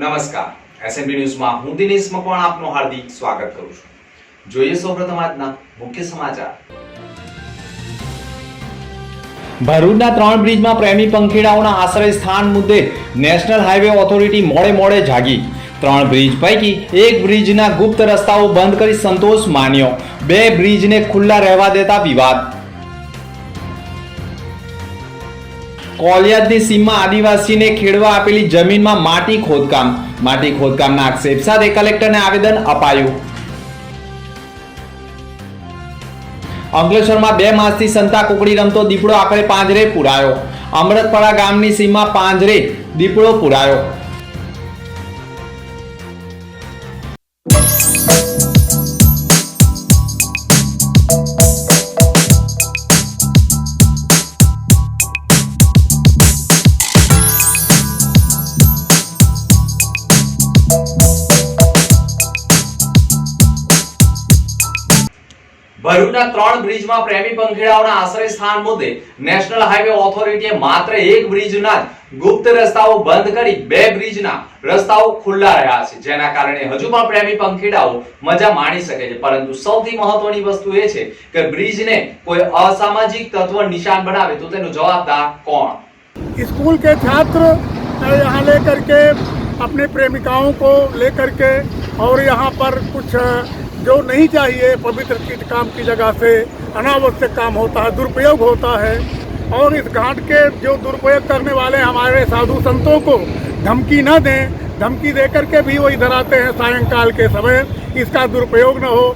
નમસ્કાર. એસએનબી ન્યૂઝમાં હું દિનેશ મકવાણ આપનો હાર્દિક સ્વાગત કરું છું. જોઈએ સૌપ્રથમ આજના મુખ્ય સમાચાર. ભરૂચના ત્રણ બ્રિજમાં પ્રેમી પંખીડાઓના આશ્રય સ્થાન મુદ્દે નેશનલ હાઈવે ઓથોરિટી મોડે મોડે જાગી. ત્રણ બ્રિજ પૈકી એક બ્રિજના ગુપ્ત રસ્તાઓ બંધ કરી સંતોષ માન્યો. બે બ્રિજને ખુલ્લા રહેવા દેતા વિવાદ. કોલિયાદની સીમમાં આદિવાસીને ખેડવા આપેલી જમીનમાં માટી ખોદકામ. માટી ખોદકામના આક્ષેપ સાથે કલેક્ટરને આવેદન અપાયું. અંકલેશ્વરમાં બે માસથી સંતા કુકડી રમતો દીપડો આખરે પાંજરે પુરાયો. અમૃતપરા ગામની સીમમાં પાંજરે દીપડો પુરાયો. ભરૂચના ત્રણ બ્રિજમાં પ્રેમી પંખીડાઓના આશ્રય સ્થાન મુદ્દે નેશનલ હાઈવે ઓથોરિટીએ માત્ર એક બ્રિજના જ ગુપ્ત રસ્તાઓ બંધ કરી બે બ્રિજના રસ્તાઓ ખુલ્લા રહ્યા છે જેના કારણે હજુ પણ પ્રેમી પંખીડાઓ મજા માણી શકે છે પરંતુ સૌથી મહત્વની વસ્તુ એ છે કે બ્રિજને કોઈ અસામાજિક તત્વ નિશાન બનાવે તો તેનો જવાબદાર કોણ स्कूल के छात्र यहाँ लेकर के अपने प्रेमिकाओं को लेकर के और यहाँ पर कुछ जो नहीं चाहिए, पवित्र चीज़ काम की जगह से अनावश्यक काम होता है, दुरुपयोग होता है। और इस घाट के जो दुरुपयोग करने वाले हमारे साधु संतों को धमकी ना दें, धमकी दे करके भी वो इधर आते हैं सायंकाल के समय, इसका दुरुपयोग न हो।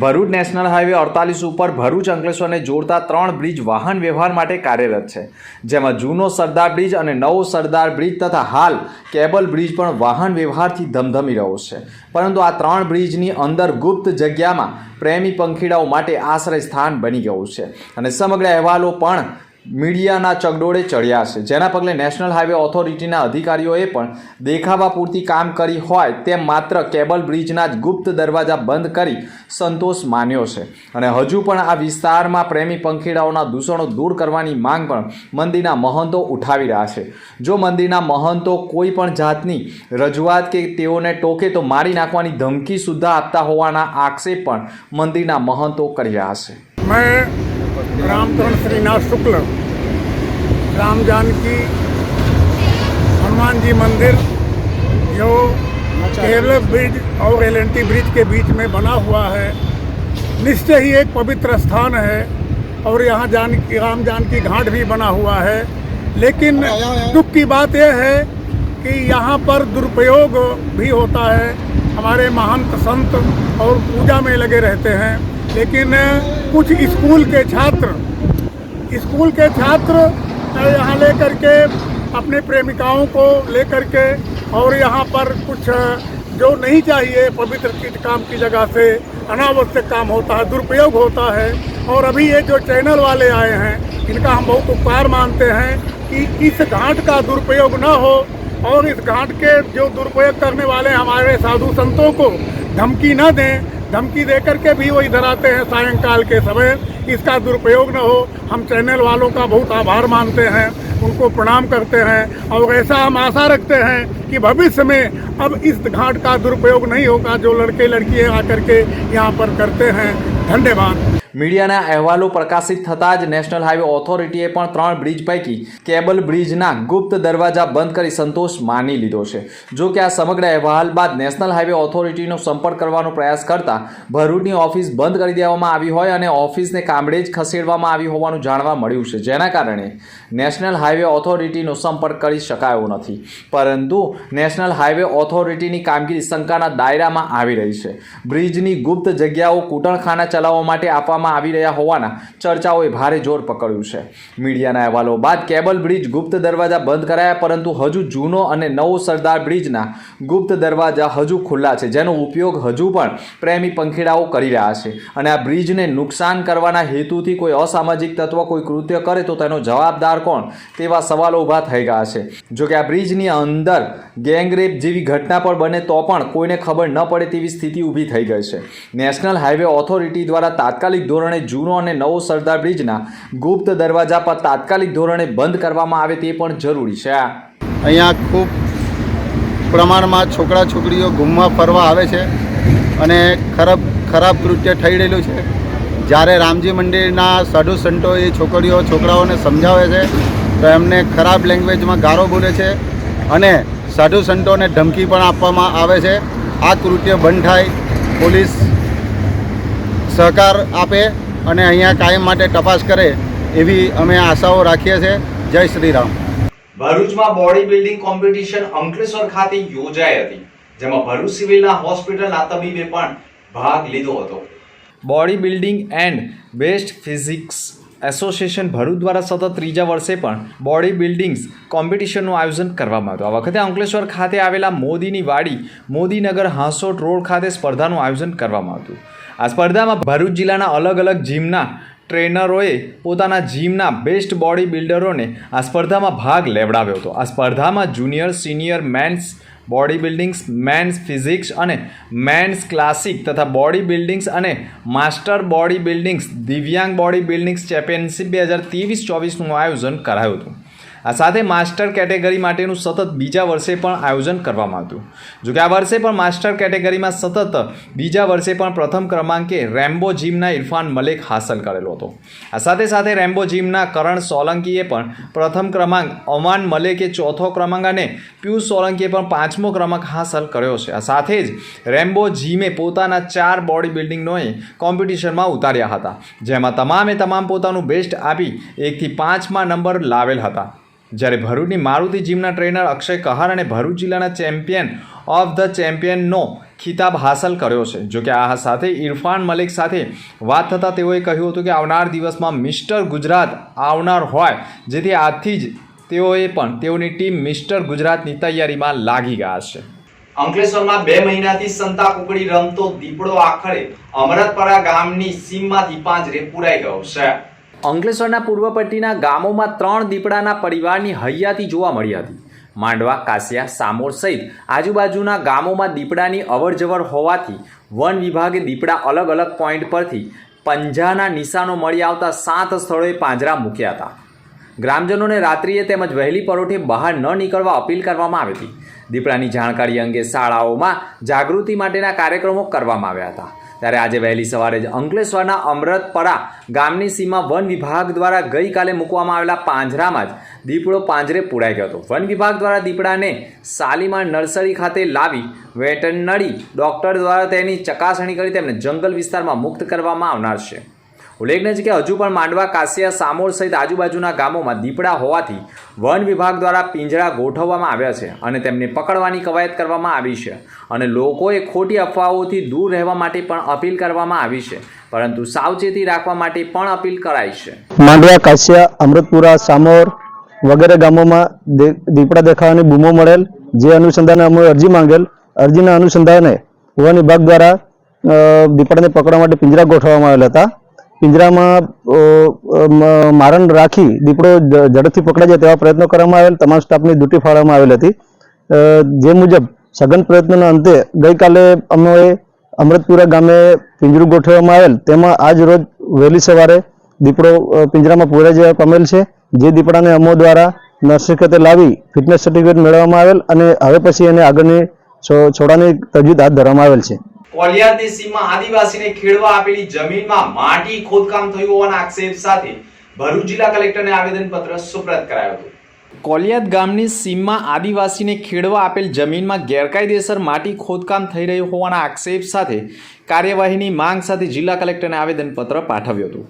ભરૂચ નેશનલ હાઈવે અડતાલીસ ઉપર ભરૂચ અંકલેશ્વરને જોડતા ત્રણ બ્રિજ વાહન વ્યવહાર માટે કાર્યરત છે. જેમાં જૂનો સરદાર બ્રિજ અને નવો સરદાર બ્રિજ તથા હાલ કેબલ બ્રિજ પણ વાહન વ્યવહારથી ધમધમી રહ્યો છે. પરંતુ આ ત્રણ બ્રિજની અંદર ગુપ્ત જગ્યામાં પ્રેમી પંખીડાઓ માટે આશ્રય સ્થાન બની ગયું છે. અને સમગ્ર અહેવાલો પણ મીડિયાના ચગડોળે ચડ્યા છે. જેના પગલે નેશનલ હાઈવે ઓથોરિટીના અધિકારીઓએ પણ દેખાવા પૂરતી કામ કરી હોય તેમ માત્ર કેબલ બ્રિજના જ ગુપ્ત દરવાજા બંધ કરી સંતોષ માન્યો છે. અને હજુ પણ આ વિસ્તારમાં પ્રેમી પંખીડાઓના દૂષણો દૂર કરવાની માંગ પણ મંદિરના મહંતો ઉઠાવી રહ્યા છે. જો મંદિરના મહંતો કોઈ પણ જાતની રજૂઆત કે તેઓને ટોકે તો મારી નાખવાની ધમકી સુદ્ધા આપતા હોવાના આક્ષેપ પણ મંદિરના મહંતો કરી રહ્યા છે. रामचरण श्रीनाथ शुक्ल, राम जानकी, हनुमान जी मंदिर, जो केरल ब्रिज और एलएनटी ब्रिज के बीच में बना हुआ है। निश्चय ही एक पवित्र स्थान है और यहाँ जानकी, राम जानकी घाट भी बना हुआ है। लेकिन दुख की बात यह है कि यहाँ पर दुरुपयोग भी होता है। हमारे महंत संत और पूजा में लगे रहते हैं। लेकिन कुछ स्कूल के छात्र, स्कूल के छात्र यहाँ लेकर के अपने प्रेमिकाओं को लेकर के और यहाँ पर कुछ जो नहीं चाहिए, पवित्र चीज़ काम की जगह से अनावश्यक काम होता है, दुरुपयोग होता है। और अभी ये जो चैनल वाले आए हैं, इनका हम बहुत उपकार मानते हैं कि इस घाट का दुरुपयोग न हो और इस घाट के जो दुरुपयोग करने वाले हमारे साधु संतों को धमकी ना दें धमकी दे करके भी वो इधर आते हैं सायंकाल के समय। इसका दुरुपयोग न हो। हम चैनल वालों का बहुत आभार मानते हैं। उनको प्रणाम करते हैं और ऐसा हम आशा रखते हैं कि भविष्य में अब इस घाट का दुरुपयोग नहीं होगा जो लड़के लड़कियाँ आकर के यहाँ पर करते हैं। ધન્યવાદ. મીડિયાના અહેવાલો પ્રકાશિત થતાં જ નેશનલ હાઈવે ઓથોરિટીએ પણ ત્રણ બ્રિજ પૈકી કેબલ બ્રિજના ગુપ્ત દરવાજા બંધ કરી સંતોષ માની લીધો છે. જો કે આ સમગ્ર અહેવાલ બાદ નેશનલ હાઈવે ઓથોરિટીનો સંપર્ક કરવાનો પ્રયાસ કરતા ભરૂચની ઓફિસ બંધ કરી દેવામાં આવી હોય અને ઓફિસને કામડે જ ખસેડવામાં આવી હોવાનું જાણવા મળ્યું છે. જેના કારણે નેશનલ હાઈવે ઓથોરિટીનો સંપર્ક કરી શકાયો નથી. પરંતુ નેશનલ હાઈવે ઓથોરિટીની કામગીરી શંકાના દાયરામાં આવી રહી છે. બ્રિજની ગુપ્ત જગ્યાઓ કૂટણખાના ચલાવવા માટે આપવામાં આવી રહ્યા હોવાના ચર્ચાઓએ ભારે જોર પકડ્યું છે. મીડિયાના અહેવાલો બાદ કેબલ બ્રિજ ગુપ્ત દરવાજા બંધ કરાયા, પરંતુ હજુ જૂનો અને નવો સરદાર બ્રિજના ગુપ્ત દરવાજા હજુ ખુલ્લા છે, જેનો ઉપયોગ હજુ પણ પ્રેમી પંખીડાઓ કરી રહ્યા છે. અને આ બ્રિજને નુકસાન કરવાના હેતુથી કોઈ અસામાજિક તત્વ કોઈ કૃત્ય કરે તો તેનો જવાબદાર કોણ? તેવા સવાલો ઊભા થઈ ગયા છે. જોકે આ બ્રિજની અંદર ગેંગરેપ જેવી ઘટના પણ બને તો પણ કોઈને ખબર ન પડે તેવી સ્થિતિ ઊભી થઈ ગઈ છે. નેશનલ હાઈવે ઓથોરિટી દ્વારા તાત્કાલિક ધોરણે જૂનો અને નવો સરદાર બ્રિજના ગુપ્ત દરવાજા પર તાત્કાલિક ધોરણે બંધ કરવામાં આવે તે પણ જરૂરી છે. અહીંયા ખૂબ પ્રમાણમાં છોકરા છોકરીઓ ઘૂમવા ફરવા આવે છે અને ખરાબ ખરાબ કૃત્ય થઈ રહેલું છે. જ્યારે રામજી મંદિરના સાધુ સંતો એ છોકરીઓ છોકરાઓને સમજાવે છે, તો એમને ખરાબ લેંગ્વેજમાં ગારો બોલે છે અને સાધુ સંતોને ધમકી પણ આપવામાં આવે છે. આ કૃત્ય બંધ થાય, પોલીસ સહકાર આપે અને અહીંયા કાયમ માટે તપાસ કરે એવી અમે આશાઓ રાખીએ છીએ. જય શ્રી રામ ભરૂચમાં બોડી બિલ્ડિંગ કોમ્પિટિશન અંકલેશ્વર ખાતે યોજાઈ હતી જેમાં ભરૂચ સિવિલના હોસ્પિટલના તબીબે પણ ભાગ લીધો હતો. Body building and best physics association Bharuch દ્વારા સતત ત્રીજા વર્ષે પણ બોડી બિલ્ડિંગ્સ કોમ્પિટિશનનું આયોજન કરવામાં આવ્યું. આ વખતે અંકલેશ્વર ખાતે આવેલા મોદીની વાડી મોદીનગર હાંસોટ રોડ ખાતે સ્પર્ધાનું આયોજન કરવામાં આવ્યું. આ સ્પર્ધામાં ભરૂચ જિલ્લાના અલગ અલગ જીમના ટ્રેનરોએ પોતાના જીમના બેસ્ટ બોડી બિલ્ડરોને આ સ્પર્ધામાં ભાગ લેવડાવ્યો હતો. આ સ્પર્ધામાં junior, senior, men's body buildings, men's physics અને મેન્સ ક્લાસિક તથા બોડી બિલ્ડિંગ્સ અને માસ્ટર બોડી બિલ્ડિંગ્સ દિવ્યાંગ બોડી બિલ્ડિંગ્સ ચેમ્પિયનશિપ બે હજાર ત્રેવીસ ચોવીસનું આયોજન કરાયું હતું. આ સાથે માસ્ટર કેટેગરી માટેનું સતત બીજા વર્ષે પણ આયોજન કરવામાં હતું જોકે આ વર્ષે પણ માસ્ટર કેટેગરીમાં સતત બીજા વર્ષે પણ પ્રથમ ક્રમાંકે રેમ્બો જીમના ઇરફાન મલેક હાંસલ કરેલો હતો. આ સાથે સાથે રેમ્બો જીમના કરણ સોલંકીએ પણ પ્રથમ ક્રમાંક અમાન મલેકે ચોથો ક્રમાંક અને પિયુષ સોલંકીએ પણ પાંચમો ક્રમાંક હાંસલ કર્યો છે. આ સાથે જ રેમ્બો જીમે પોતાના ચાર બોડી બિલ્ડિંગનોએ કોમ્પિટિશનમાં ઉતાર્યા હતા, જેમાં તમામે તમામ પોતાનું બેસ્ટ આપી એકથી પાંચમાં નંબર લાવેલ હતા. જ્યારે ભરૂચની મારુતિ જીમના ટ્રેનર અક્ષય કહાર અને ભરૂચ જિલ્લાના ચેમ્પિયન ઓફ ધ ચેમ્પિયનનો ખિતાબ હાંસલ કર્યો છે. જોકે આ સાથે ઇરફાન મલિક સાથે વાત થતાં તેઓએ કહ્યું હતું કે આવનાર દિવસમાં મિસ્ટર ગુજરાત આવનાર હોય, જેથી આજથી જ તેઓએ પણ તેઓની ટીમ મિસ્ટર ગુજરાતની તૈયારીમાં લાગી ગયા છે. અંકલેશ્વરમાં બે મહિનાથી સંતા કુકડી રમતો દીપડો આખરે અમરતપરા ગામની સીમમાંથી પાંજરે પુરાઈ ગયો છે. અંકલેશ્વરના પૂર્વ પટ્ટીના ગામોમાં ત્રણ દીપડાના પરિવારની હૈયાતી જોવા મળી હતી. માંડવા, કાસિયા, સામોર સહિત આજુબાજુના ગામોમાં દીપડાની અવરજવર હોવાથી વન વિભાગે દીપડા અલગ અલગ પોઈન્ટ પરથી પંજાના નિશાનો મળી આવતા સાત સ્થળોએ પાંજરા મૂક્યા હતા. ગ્રામજનોને રાત્રિએ તેમજ વહેલી પરોઠે બહાર ન નીકળવા અપીલ કરવામાં આવી હતી. દીપડાની જાણકારી અંગે શાળાઓમાં જાગૃતિ માટેના કાર્યક્રમો કરવામાં આવ્યા હતા. ત્યારે આજે વહેલી સવારે જ અંકલેશ્વરના અમૃતપરા ગામની સીમા વન વિભાગ દ્વારા ગઈકાલે મૂકવામાં આવેલા પાંજરામાં જ દીપડો પાંજરે પુરાઈ ગયો હતો. વન વિભાગ દ્વારા દીપડાને શાલીમાર નર્સરી ખાતે લાવી વેટરનરી ડોક્ટર દ્વારા તેની ચકાસણી કરી તેમને જંગલ વિસ્તારમાં મુક્ત કરવામાં આવનાર છે. ઉલ્લેખનીય છે કે હજુ પણ માંડવા, કાસિયા, સામોર સહિત આજુબાજુના ગામોમાં દીપડા હોવાથી વન વિભાગ દ્વારા પિંજરા ગોઠવવામાં આવ્યા છે અને તેમને પકડવાની કવાયત કરવામાં આવી છે અને લોકોએ ખોટી અફવાઓથી દૂર રહેવા માટે પણ અપીલ કરવામાં આવી છે, પરંતુ સાવચેતી રાખવા માટે પણ અપીલ કરાઈ છે. માંડવા, કાસિયા, અમૃતપુરા, સામોર વગેરે ગામોમાં દીપડા દેખાવાની બૂમો મળેલ, જે અનુસંધાને અમે અરજી માંગેલ. અરજીના અનુસંધાને વન વિભાગ દ્વારા દીપડાને પકડવા માટે પિંજરા ગોઠવવામાં આવેલા હતા. પિંજરામાં મારણ રાખી દીપડો ઝડપથી પકડાઈ જાય તેવા પ્રયત્નો કરવામાં આવેલ. તમામ સ્ટાફની ડ્યુટી ફાળવવામાં આવેલ હતી. જે મુજબ સઘન પ્રયત્નોના અંતે ગઈકાલે અમે અમૃતપુરા ગામે પિંજરું ગોઠવવામાં આવેલ. તેમાં આજ રોજ વહેલી સવારે દીપડો પિંજરામાં પૂરાઈ જવા પામેલ છે. જે દીપડાને અમો દ્વારા નર્સરી ખાતે લાવી ફિટનેસ સર્ટિફિકેટ મેળવવામાં આવેલ અને હવે પછી એને આગળની છોડાની તજવીજ હાથ ધરવામાં આવેલ છે. કોલિયાદની સીમમાં આદિવાસીને ખેડવા આપેલી જમીનમાં માટી ખોદકામ થયું હોવાના આક્ષેપ સાથે ભરૂચ જિલ્લા કલેક્ટરને આવેદનપત્ર સુપ્રત કરાયો હતો. કોલિયાદ ગામની સીમમાં આદિવાસીને ખેડવા આપેલ જમીનમાં ગેરકાયદેસર માટી ખોદકામ થઈ રહ્યું હોવાના આક્ષેપ સાથે કાર્યવાહીની માંગ સાથે જિલ્લા કલેક્ટરને આવેદનપત્ર પાઠવ્યું હતું.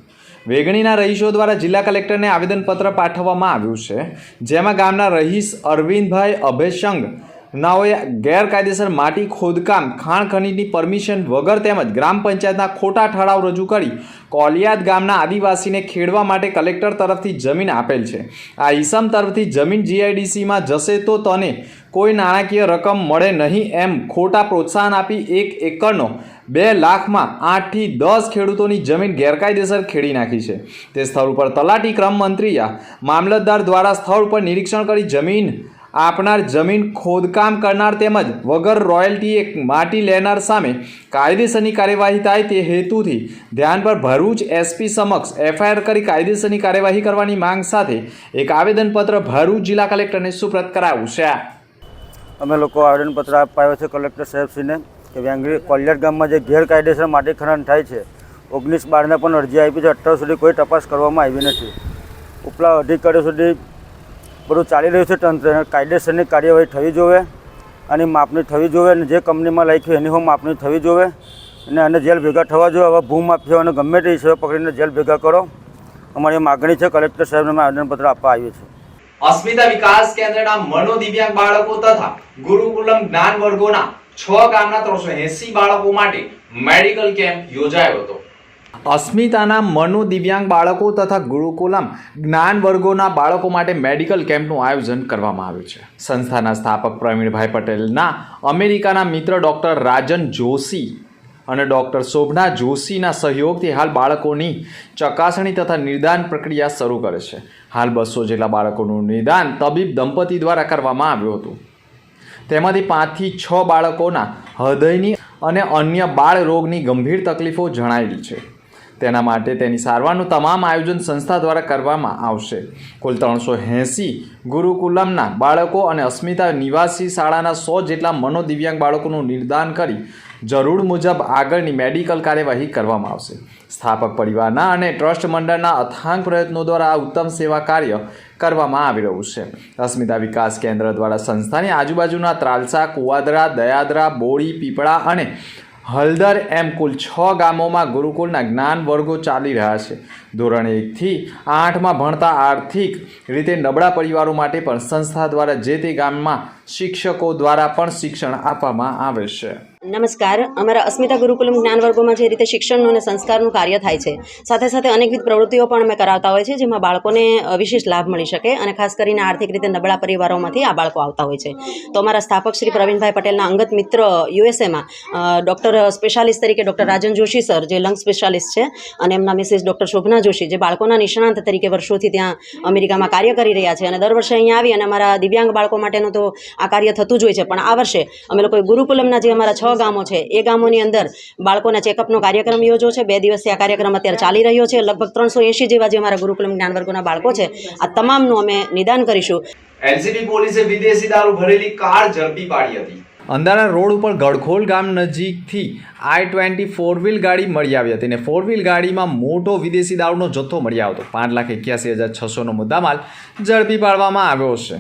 વેગણીના રહીશો દ્વારા જિલ્લા કલેક્ટરને આવેદનપત્ર પાઠવવામાં આવ્યું છે, જેમાં ગામના રહીશ અરવિંદભાઈ અભયશંગ નાઓએ ગેરકાયદેસર માટી ખોદકામ, ખાણ ખનીજની પરમિશન વગર તેમજ ગ્રામ પંચાયતના ખોટા ઠરાવ રજૂ કરી કોલિયાદ ગામના આદિવાસીને ખેડવા માટે કલેક્ટર તરફથી જમીન આપેલ છે. આ ઈસમ તરફથી જમીન જીઆઈડીસીમાં જશે તો તને કોઈ નાણાકીય રકમ મળે નહીં એમ ખોટા પ્રોત્સાહન આપી એક એકરનો બે લાખમાં આઠથી દસ ખેડૂતોની જમીન ગેરકાયદેસર ખેડી નાખી છે. તે સ્થળ ઉપર તલાટી ક્રમ મંત્રીયા મામલતદાર દ્વારા સ્થળ ઉપર નિરીક્ષણ કરી જમીન આપનાર જમીન ખોદકામ કરનાર તેમજ વગર રોયલ્ટી એક માટી લેનાર સામે કાયદેસરની કાર્યવાહી થાય તે હેતુથી ધ્યાન પર ભરૂચ એસપી સમક્ષ એફઆઈઆર કરી કાયદેસરની કાર્યવાહી કરવાની માંગ સાથે એક આવેદનપત્ર ભરૂચ જિલ્લા કલેક્ટરને સુપ્રત કરાવ્યું છે. અમે લોકો આવેદનપત્ર આપ્યો છે કલેક્ટર સાહેબશ્રીને કે વેંગરી કોલિયાર ગામમાં જે ગેરકાયદેસર માટી ખનન થાય છે, ઓગણીસ બારને પણ અરજી આપી છે, અત્યાર સુધી કોઈ તપાસ કરવામાં આવી નથી. ઉપલા અધિકારીઓ સુધી બધું ચાલી રહ્યું છે તંત્ર. કાયદેસરની કાર્યવાહી થવી જોઈએ અને માપણી થવી જોઈએ અને જે કંપનીમાં લખ્યું એની હું માપણી થવી જોઈએ અને આને જેલ ભેગા થવા જોઈએ. હવે ભૂમાફિયાઓને ગમે તે હિસાબે પકડીને જેલ ભેગા કરો. અમારી માગણી છે કલેક્ટર સાહેબને આવેદનપત્ર આપવા આવ્યું છે અસ્મિતા વિકાસ કેન્દ્રના મનોદિવ્યાંગ બાળકો તથા ગુરુકુલમ જ્ઞાન વર્ગોના છ ગામના ત્રણસો એસી બાળકો માટે મેડિકલ કેમ્પ યોજાયો હતો. અસ્મિતાના મનુ દિવ્યાંગ બાળકો તથા ગુરુકુલમ જ્ઞાન વર્ગોના બાળકો માટે મેડિકલ કેમ્પનું આયોજન કરવામાં આવ્યું છે. સંસ્થાના સ્થાપક પ્રવીણભાઈ પટેલના અમેરિકાના મિત્ર ડૉક્ટર રાજન જોશી અને ડૉક્ટર શોભના જોશીના સહયોગથી હાલ બાળકોની ચકાસણી તથા નિદાન પ્રક્રિયા શરૂ કરે છે. હાલ બસો જેટલા બાળકોનું નિદાન તબીબ દંપતી દ્વારા કરવામાં આવ્યું હતું. તેમાંથી પાંચથી છ બાળકોના હૃદયની અને અન્ય બાળ રોગની ગંભીર તકલીફો જણાયેલી છે. તેના માટે તેની સારવારનું તમામ આયોજન સંસ્થા દ્વારા કરવામાં આવશે. કુલ ત્રણસો એંસી ગુરુકુલમના બાળકો અને અસ્મિતા નિવાસી શાળાના સો જેટલા મનોદિવ્યાંગ બાળકોનું નિદાન કરી જરૂર મુજબ આગળની મેડિકલ કાર્યવાહી કરવામાં આવશે. સ્થાપક પરિવારના અને ટ્રસ્ટ મંડળના અથાંગ પ્રયત્નો દ્વારા આ ઉત્તમ સેવા કાર્ય કરવામાં આવી રહ્યું છે. અસ્મિતા વિકાસ કેન્દ્ર દ્વારા સંસ્થાની આજુબાજુના ત્રાલસા, કુવાદરા, દયાદરા બોળી પીપળા અને હલદર એમ કુલ છ ગામોમાં ગુરુકુળના જ્ઞાન વર્ગો ચાલી રહ્યા છે. ધોરણ એકથી આઠમાં ભણતા આર્થિક રીતે નબળા પરિવારો માટે પણ સંસ્થા દ્વારા જે તે ગામમાં શિક્ષકો દ્વારા પણ શિક્ષણ આપવામાં આવે છે. નમસ્કાર. અમારા અસ્મિતા ગુરુકુલમ જ્ઞાન વર્ગોમાં જે રીતે શિક્ષણનું અને સંસ્કારનું કાર્ય થાય છે, સાથે સાથે અનેકવિધ પ્રવૃત્તિઓ પણ અમે કરાવતા હોય છે જેમાં બાળકોને વિશેષ લાભ મળી શકે અને ખાસ કરીને આર્થિક રીતે નબળા પરિવારોમાંથી આ બાળકો આવતા હોય છે. તો અમારા સ્થાપક શ્રી પ્રવીણભાઈ પટેલના અંગત મિત્ર યુએસએમાં ડૉક્ટર સ્પેશિયાલિસ્ટ તરીકે ડૉક્ટર રાજન જોશી સર, જે લંગ સ્પેશિયાલિસ્ટ છે, અને એમના મિસિસ ડૉક્ટર શોભના જોશી, જે બાળકોના નિષ્ણાંત તરીકે વર્ષોથી ત્યાં અમેરિકામાં કાર્ય કરી રહ્યા છે અને દર વર્ષે અહીંયા આવી અને અમારા દિવ્યાંગ બાળકો માટેનું તો આ કાર્ય થતું જ હોય છે. પણ આ વર્ષે અમે લોકોએ ગુરુકુલમના જે અમારા છ ગામો છે. એ ગામોની અંદર બાળકોના ચેકઅપનો કાર્યક્રમ યોજો છે. બે દિવસથી આ કાર્યક્રમ અત્યારે ચાલી રહ્યો છે. લગભગ ત્રણસો એંશી જેવા જે અમારા ગુરુકુલમ જ્ઞાન વર્ગોના બાળકો છે આ તમામનું અમે નિદાન કરીશું. એલસીબી પોલીસે વિદેશી દારૂ ભરેલી કાર ઝડપી પાડી હતી. અંધારા રોડ ઉપર ગડખોલ ગામ નજીકથી આઈ ટ્વેન્ટી ફોર વ્હીલ ગાડી મળી આવી હતી અને ફોર વ્હીલ ગાડીમાં મોટો વિદેશી દારૂનો જથ્થો મળી આવ્યો હતો પાંચ લાખ એક્યાસી હજાર છસોનો મુદ્દામાલ ઝડપી પાડવામાં આવ્યો છે.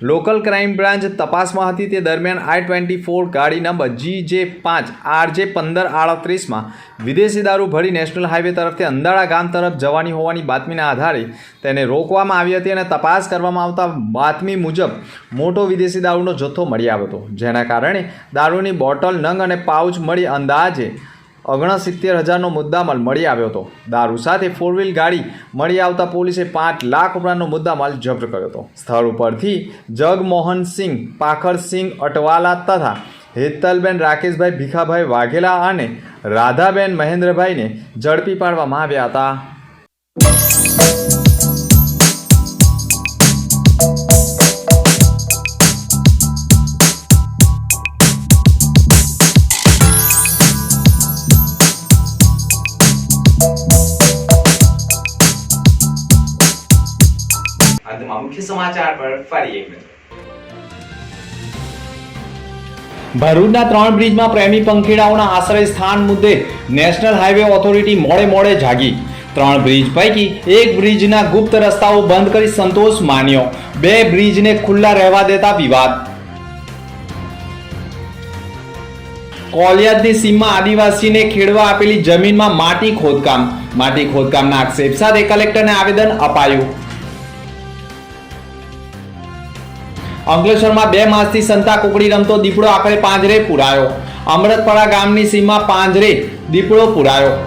લોકલ ક્રાઇમ બ્રાન્ચ તપાસમાં હતી તે દરમિયાન આઈ ટ્વેન્ટી ફોર ગાડી નંબર જી જે પાંચ, આર જે પંદર, આડત્રીસમાં વિદેશી દારૂ ભરી નેશનલ હાઈવે તરફથી અંદાળા ગામ તરફ જવાની હોવાની બાતમીના આધારે તેને રોકવામાં આવી હતી અને તપાસ કરવામાં આવતા બાતમી મુજબ મોટો વિદેશી દારૂનો જથ્થો મળી આવ્યો હતો. જેના કારણે દારૂની બોટલ, નંગ અને પાઉચ મળી અંદાજે ઓગણસિત્તેર હજારનો મુદ્દામાલ મળી આવ્યો હતો. દારૂ સાથે ફોર વ્હીલ ગાડી મળી આવતા પોલીસે પાંચ લાખ રૂપિયાનો મુદ્દામાલ જપ્ત કર્યો હતો. સ્થળ ઉપરથી જગમોહનસિંહ પાખરસિંહ અટવાલા તથા હેતલબેન રાકેશભાઈ ભીખાભાઈ વાઘેલા અને રાધાબેન મહેન્દ્રભાઈને ઝડપી પાડવામાં આવ્યા હતા. સમાચાર પર ફરી એક ભરૂચના ત્રણ બ્રિજમાં પ્રેમી પંખીડાઓના આશ્રય સ્થાન મુદ્દે નેશનલ હાઈવે ઓથોરિટી મોડે મોડે જાગી. ત્રણ બ્રિજ પૈકી એક બ્રિજના ગુપ્ત રસ્તાઓ બંધ કરી સંતોષ માન્યો. બે બ્રિજને ખુલ્લા રહેવા દેતા વિવાદ. કોલિયાદની સીમમાં આદિવાસીને ખેડવા આપેલી જમીનમાં માટી ખોદકામ. માટી ખોદકામના આક્ષેપ સાથે કલેક્ટરને આવેદન અપાયું. અંકલેશ્વરમાં બે માસથી સંતા કુકડી રમતો દીપડો આખરે પાંજરે પુરાયો. અમૃતપરા ગામની સીમા પાંજરે દીપડો પુરાયો.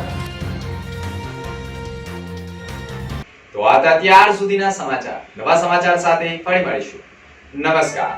તો આ હતા ત્યાર સુધીના સમાચાર. નવા સમાચાર સાથે ફરી મળીશું. નમસ્કાર.